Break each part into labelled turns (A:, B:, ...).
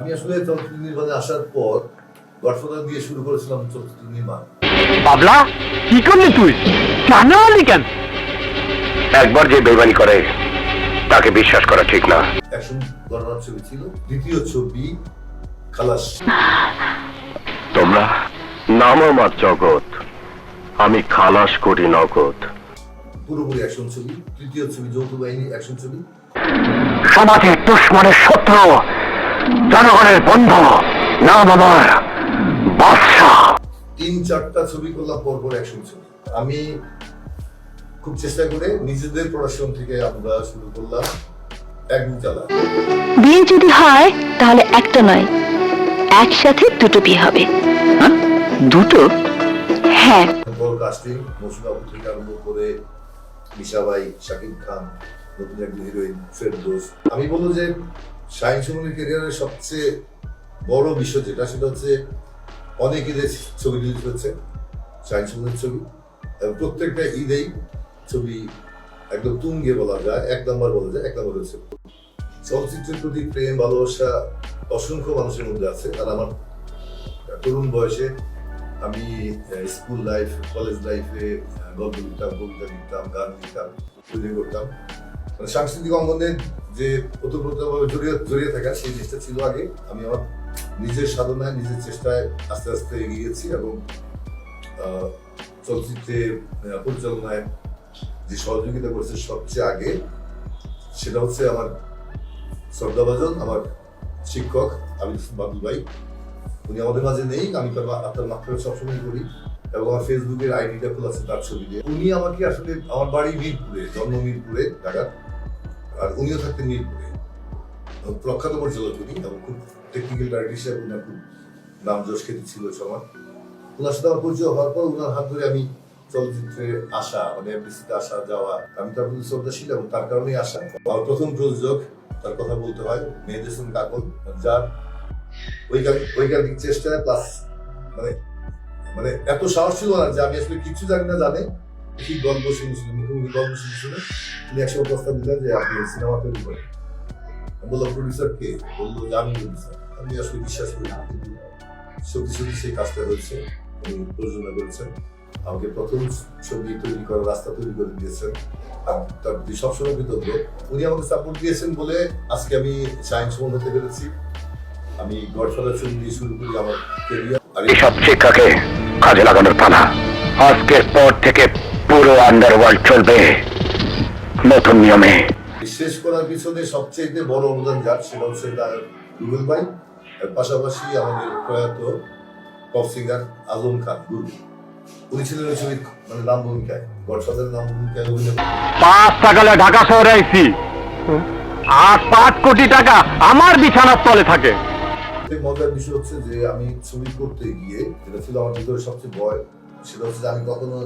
A: আমি আসলে চলচ্চিত্র নির্মাণে আসার পর গডফাদার দিয়ে শুরু করেছিলাম চলচ্চিত্র নির্মাণ।
B: বাবলা কি করলি তুই? জানা হলি কেন?
C: একবার যে বেমানি করে তাকে বিশ্বাস করা ঠিক না।
A: অ্যাকশন ছবি ছিল। দ্বিতীয় ছবি খালাস।
C: তোমরা নাম আমার জগৎ। আমি খালাস করি নগদ।
A: পুরোপুরি অ্যাকশন ছবি। তৃতীয় ছবি যৌথ বাহিনী অ্যাকশন ছবি।
C: সমাজের দুশ্মনের শত্রু। জনগণের বন্ধু নাম আমার বাদশাহ।
A: তিন চারটা ছবি করলাম পর পর অ্যাকশন ছবি। আমি খুব চেষ্টা করে নিজেদের প্রোডাকশন থেকে আমরা শুরু করলাম এক চালা।
D: বিয়ে যদি হয় তাহলে একটা নয় একসাথে দুটো বিয়ে হবে। দুটো? হ্যাঁ।
A: বড় কাস্টিং মৌসুম আবু থেকে আরম্ভ করে মিশাবাই শাকিব খান নতুন একজন হিরোইন ফেরদোস। আমি বলব যে শাহিন সুমনের ক্যারিয়ারের সবচেয়ে বড় বিষয় যেটা, সেটা হচ্ছে অনেক ঈদের ছবি রিলিজ হয়েছে শাহিন সুমনের ছবি। এবং প্রত্যেকটা ঈদেই ছবি একদম তুঙ্গে বলা যায়, এক নম্বর বলা যায়, এক নম্বর হয়েছে চলচ্চিত্রের প্রতি প্রেম, ভালোবাসা অসংখ্য মানুষের মধ্যে আছে। আর আমার তরুণ বয়সে আমি স্কুল লাইফ কলেজ লাইফে গল্প লিখতাম, কবিতা লিখতাম, গান লিখতাম করতাম। মানে সাংস্কৃতিক অঙ্গনে যে ওতপ্রোতভাবে জড়িয়ে জড়িয়ে থাকা সেই জিনিসটা ছিল আগে। আমি আমার নিজের সাধনায়, নিজের চেষ্টায় আস্তে আস্তে এগিয়ে গেছি এবং চলচ্চিত্রে পরিচালনায় যে সহযোগিতা করেছে সবচেয়ে আগে, সেটা হচ্ছে আমার শ্রদ্ধাভাজন আমার শিক্ষক আমি বাবুল ভাই। উনি আমাদের মাঝে নেই, আমি তার তার মাত্রা সবসময় করি এবং আমার ফেসবুকের আইডিটা খোলা আছে তার ছবি দিয়ে। উনি আমাকে আসলে, আমার বাড়ি মিরপুরে, জন্ম মিরপুরে ঢাকা আর উনিও থাকতেন মিরপুরে। প্রখ্যাত পরিচালক উনি এবং খুব টেকনিক্যাল ডাইরেক্টর হিসেবে উনার খুব নাম যশ খ্যাতি ছিল সময়। ওনার সাথে আমার পরিচয় হওয়ার পর ওনার হাত ধরে আমি চলচ্চিত্রে আসা মানে এফডিসিতে আসা, যাওয়া, আমি তার প্রতি শ্রদ্ধাশীল এবং তার কারণেই আসা। আমার প্রথম প্রযোজক, তার কথা বলতে হয়, মেহেদ হোসেন কাকল, যার ওইখানকার চেষ্টায় প্লাস মানে মানে এত সাহস ছিল না যে আমি আসলে কিছু জানি না, জানে। ঠিক গল্প শুনেছিল, মুখোমুখি গল্প শুনেছিল। তিনি একসময় প্রস্তাব দিলেন যে আপনি সিনেমা তৈরি করেন। আমি বললাম প্রডিউসার কে? বলল, যে আমি প্রডিউসার আমি আসলে বিশ্বাস করি না। সত্যি সত্যি সেই কাজটা হয়েছে। উনি প্রযোজনা করেছেন। আমাকে প্রথম ছবি তৈরি করার রাস্তা তৈরি করে দিয়েছেন। আর তার প্রতি সবসময় কৃতজ্ঞ। উনি আমাকে সাপোর্ট দিয়েছেন বলে আজকে আমি সায়েন্স মন হতে পেরেছি। আমি গডফাদার ছবি দিয়ে শুরু করি আমার কেরিয়ার আর এই
C: এসব শিক্ষাকে কাজে লাগানোর পালা। আজকের পর থেকে পুরো আন্ডারওয়ার্ল্ড চলবে। নতুন নিয়মে।
A: শেষ করার পিছনে সবচেয়ে বড় অবদান যার সেটা হচ্ছে তার রুবেল ভাই। পাশাপাশি আমাদের প্রয়াত পপ সিঙ্গার আজম খান। গুরু উনি ছিলেন ওই ছবির মানে নাম ভূমিকায় গডফাদারের নাম ভূমিকায় অভিনয়
B: পাঁচ টাকালে ঢাকা শহরে আইছি। আর পাঁচ কোটি টাকা আমার বিছানার তলে থাকে।
A: মজার বিষয় হচ্ছে যে আমি ছবি করতে গিয়ে যেটা ছিল আমার ভিতরে সবচেয়ে ভয় সেটা হচ্ছে যে আমি কখনো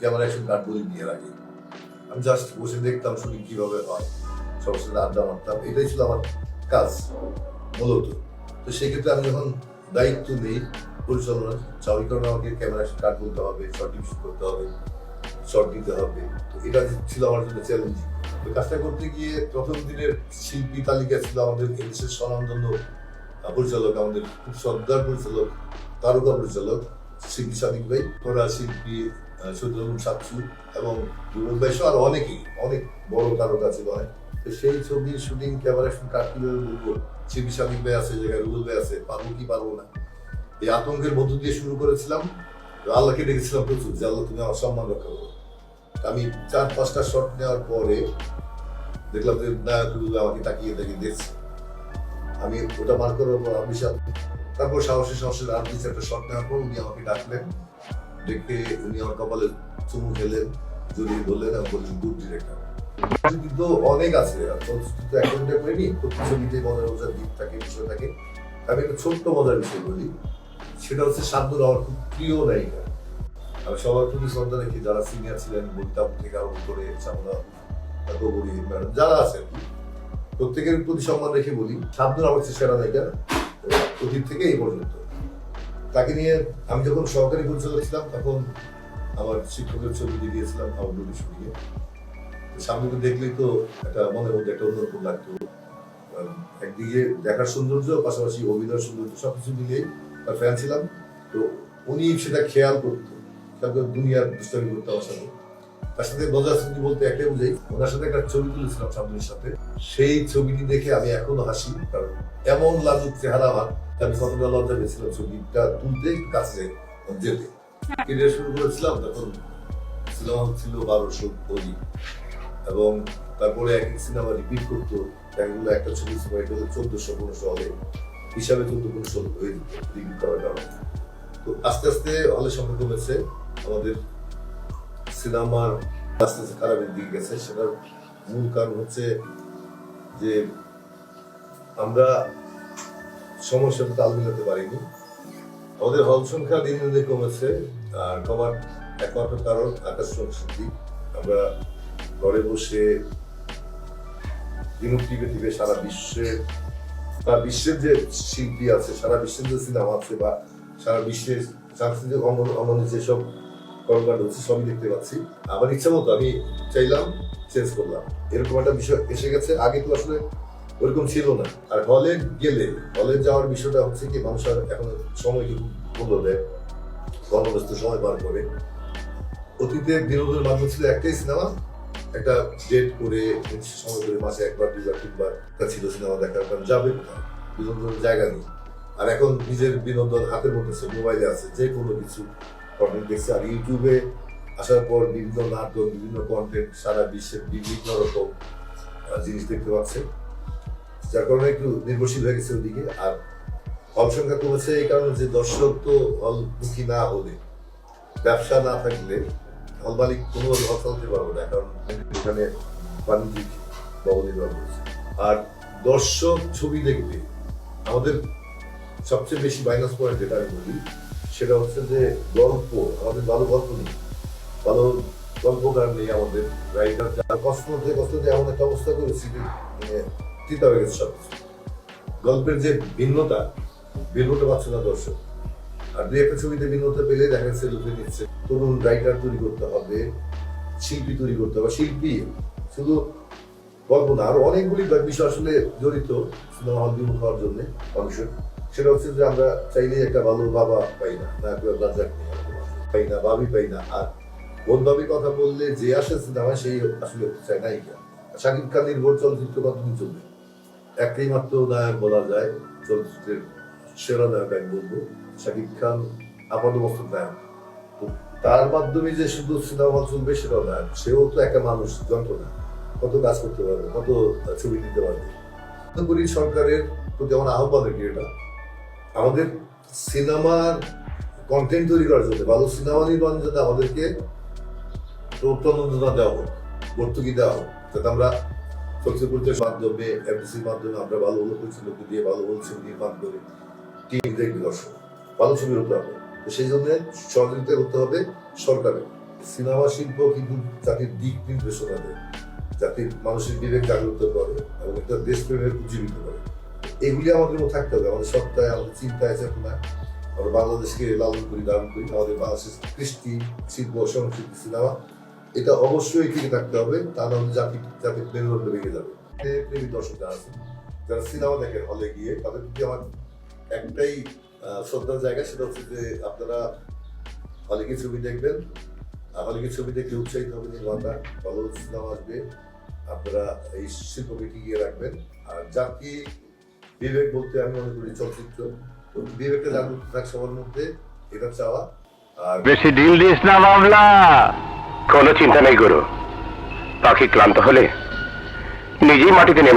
A: ক্যামেরা অ্যাকশন কাট বলি নিয়ে রাখি। আমি জাস্ট বসে দেখতাম শুটিং কীভাবে হয়। সবার সাথে আড্ডা মারতাম। এটাই ছিল আমার কাজ মূলত। তো সেক্ষেত্রে আমি যখন দায়িত্ব নিই পরিচালনার স্বাভাবিক কারণে আমাকে ক্যামেরা কাট বলতে হবে শর্ট শুট করতে হবে শর্ট দিতে হবে। তো এটা ছিল আমার জন্য চ্যালেঞ্জিং তো কাজটা করতে গিয়ে প্রথম দিনের শিল্পী তালিকা ছিল আমাদের এদেশের স্বনামধন্য পরিচালক, আমাদের খুব শ্রদ্ধার পরিচালক, তারকা পরিচালক, শিল্পী সাদিক ভাই। তোরা শিল্পী সাতসু এবং অনেকেই, অনেক বড় তারকা ছিল অনেক তো সেই ছবির শুটিং ক্যামেরা শুট সাদিক ভাই আছে রুবেল ভাই আছে, পারব কি পারব না? এই আতঙ্কের মধ্য দিয়ে শুরু করেছিলাম আল্লাহকে ডেকেছিলাম প্রচুর, যে আল্লাহ তুমি আমার সম্মান রক্ষা করো। আমি চার, পাঁচটা শট নেওয়ার পরে দেখলাম যে নায়ক রুবেল আমাকে তাকিয়ে তাকিয়ে দেখছে। আমি ওটা মার করার পর আমি তারপর সাহসে সাহসে আর দুই চারটা শট নেওয়ার পর উনি আমাকে ডাকলেন। ডেকে উনি আমার কপালে চুমু খেলেন, জড়িয়ে ধরলেন এবং বললেন, গুড ডিরেক্টর। কিন্তু অনেক আছে, আর চলচ্চিত্র তো করিনি? প্রতি ছবিতে মজার মজার দিক থাকে, বিষয় থাকে। আমি একটা ছোট্ট মজার বিষয় বলি, সেটা হচ্ছে শান্তনু আমার খুব প্রিয় নায়িকা। আমি সবার প্রতি শ্রদ্ধা রেখে যারা সিনিয়র ছিলেন বলিতাম থেকে আরম্ভ করে চামড়া গৌরী ম্যাডাম, যারা আছেন। প্রত্যেকের প্রতি সম্মান রেখে বলি শান্তনু আমার হচ্ছে সেরা নায়িকা, অতীত থেকে এই পর্যন্ত। তাকে নিয়ে আমি যখন সহকারী পরিচালক ছিলাম, তখন আমার শিক্ষকের ছবি দিয়ে দিয়েছিলাম আমার সঙ্গে সামনে তো দেখলেই তো একটা মনের মধ্যে একটা অন্যরকম লাগতো। একদিকে দেখার সৌন্দর্য, পাশাপাশি অভিনয় সৌন্দর্য, সবকিছু মিলিয়েই তার ফ্যান ছিলাম। তো উনি সেটা খেয়াল করতো। করে দুনিয়ার দুষ্টামি করতে আমার সাথে। তার সাথে মজার স্মৃতি বলতে একটাই বুঝাই, ওনার সাথে একটা ছবি তুলেছিলাম সামনের সাথে। সেই ছবিটি দেখে আমি এখনও হাসি, কারণ এমন লাজুক চেহারা আমার আমি কতটা লজ্জা পেয়েছিলাম ছবিটা তুলতে কাছে যেতে। কেরিয়ার শুরু করেছিলাম তখন সিনেমা ছিল বারোশো বই এবং তারপরে এক সিনেমা রিপিট করতো একগুলো একটা ছবি সিনেমা এটা চোদ্দশো পনেরোশো হলে, হিসাবে চোদ্দ পনেরোশো হয়ে যেত রিপিট করার কারণে। তো আস্তে আস্তে হলের সংখ্যা কমেছে, আমাদের সিনেমার আস্তে আস্তে খারাপের দিকে গেছে, সেটার মূল কারণ হচ্ছে যে আমরা সময়ের সাথে তাল মিলাতে পারিনি। আমাদের হল সংখ্যা দিন দিন কমেছে, আর কমার একমাত্র কারণ আকাশ সংস্কৃতি। আমরা ঘরে বসে দিনুক টিপে টিপে সারা বিশ্বে সারা বিশ্বের যে শিল্পী আছে, সারা বিশ্বের যে সিনেমা আছে, বা সারা বিশ্বের সাংস্কৃতিক অঙ্গন যেসব কর্মকাণ্ড হচ্ছে সবই দেখতে পাচ্ছি। আমার ইচ্ছা মতো আমি চাইলাম চেঞ্জ করলাম। এরকম একটা বিষয় এসে গেছে, আগে তো আসলে ওরকম ছিল না। আর হলে গেলে, হলে যাওয়ার বিষয়টা হচ্ছে কি, মানুষ আর এখন সময় কি মূল্য দেয়? কর্মব্যস্ত সময় পার করে। অতীতে বিনোদনের মাধ্যম ছিল একটাই সিনেমা। একটা ডেট করে সময় করে মাসে একবার দুবার তিনবার একটা ছিল সিনেমা দেখার, কারণ যাবে বিনোদনের জায়গা নেই। আর এখন নিজের বিনোদন হাতের মধ্যে মোবাইলে আছে যে কোনো কিছু। কন্টেন্ট দেখছে আর ইউটিউবে আসার পর বিভিন্ন নাটক, বিভিন্ন কন্টেন্ট সারা বিশ্বের বিভিন্ন রকম জিনিস দেখতে পাচ্ছে। যার কারণে একটু নির্ভরশীল হয়ে গেছে ওদিকে। আর হল সংখ্যা কমেছে এই কারণে যে দর্শক তো হলমুখী না হলে, ব্যবসা না থাকলে হল মালিক কোনো হল চালাতে পারব না, কারণ এখানে বাণিজ্যিক ভবন নির্মাণ করেছে। আর দর্শক ছবি দেখবে, আমাদের সবচেয়ে বেশি মাইনাস পয়েন্ট যেটা আমি বলি সেটা হচ্ছে যে গল্প আমাদের ভালো গল্প নেই। ভালো গল্পকার নেই আমাদের রাইটার যারা কষ্ট দিয়ে কষ্ট দিয়ে এমন একটা অবস্থা করেছি মানে তিতা হয়ে গেছে সবকিছু গল্পের যে ভিন্নতা ভিন্নতা পাচ্ছে না দর্শক। আর দুই একটা ছবিতে ভিন্নতা পেলে দেখা যাচ্ছে লুকে নিচ্ছে, তরুণ রাইটার তৈরি করতে হবে, শিল্পী তৈরি করতে হবে শিল্পী। শুধু গল্প না আরও অনেকগুলি বিষয় আসলে জড়িত সিনেমা হল বিমুখ হওয়ার জন্য মানুষের সেটা হচ্ছে যে আমরা চাইলে একটা ভালো বাবা পাই না না রাজাক নেই পাই না ভাবি পাই না। আর বোন ভাবির কথা বললে যে আসে সিনেমা, সেই আসলে চায় নায়িকা শাকিব খান নির্ভর চলচ্চিত্র কতদিন চলবে? একটাই মাত্র নায়ক বলা যায়, চলচ্চিত্রের সেরা নায়ক আমি বলব, শাকিব খান আপাতমস্তক নায়ক। তার মাধ্যমে যে শুধু সিনেমা চলবে সেটাও না সেও তো একটা মানুষ যন্ত্র না কত কাজ করতে পারবে, কত ছবি দিতে পারবে। করি সরকারের প্রতি আমার আহ্বান কি এটা। আমাদের সিনেমার কন্টেন্ট তৈরি করার জন্য, ভালো সিনেমা নির্মাণের জন্য আমাদেরকে প্রণোদনা দেওয়া হোক, ভর্তুকি দেওয়া হোক, যাতে আমরা পরিচালকের মাধ্যমে এফডিসির মাধ্যমে আমরা ভালো ভালো পরিচালক দিয়ে, ভালো ভালো ছবি নির্মাণ করে টিভি দেখবে দর্শক, ভালো ছবি হতে হবে তো সেই জন্য সহযোগিতা করতে হবে সরকারের। সিনেমা শিল্প কিন্তু জাতির দিক নির্দেশনা দেয়। জাতির মানুষের বিবেক জাগ্রত করে এবং একটা দেশপ্রেমের উজ্জীবিত করে এগুলি আমাদের থাকতে হবে। আমাদের সত্তায়, আমাদের চিন্তায় চেতনা আমরা বাংলাদেশকে লালন করি লালন করি। আমাদের বাংলাদেশের কৃষ্টি, শিল্প, সংস্কৃতি, সিনেমা, এটা অবশ্যই টিকে থাকতে হবে। তা না হলে জাতি, জাতির মেরুদণ্ড ভেঙে যাবে। প্রেমী দর্শক যারা যারা সিনেমা দেখেন হলে গিয়ে, তাদের প্রতি আমার একটাই শ্রদ্ধার জায়গা, সেটা হচ্ছে যে আপনারা হলে গিয়ে ছবি দেখবেন। হলে গিয়ে ছবি দেখলে উৎসাহিত হবে নির্মাতা ভালো সিনেমা আসবে। আপনারা এই শিল্পকে টিকিয়ে রাখবেন। আর জাতি বিবেক বলতে আমি মনে করি চলচ্চিত্র। বিবেকটা জাগ্রত থাক সবার মধ্যে, এটা চাওয়া। আর
B: বেশি ডিল দিস না মামলা।
C: কোনো চিন্তা নেই গুরু। পাখি ক্লান্ত হলে নিজেই মাটিতে নেমে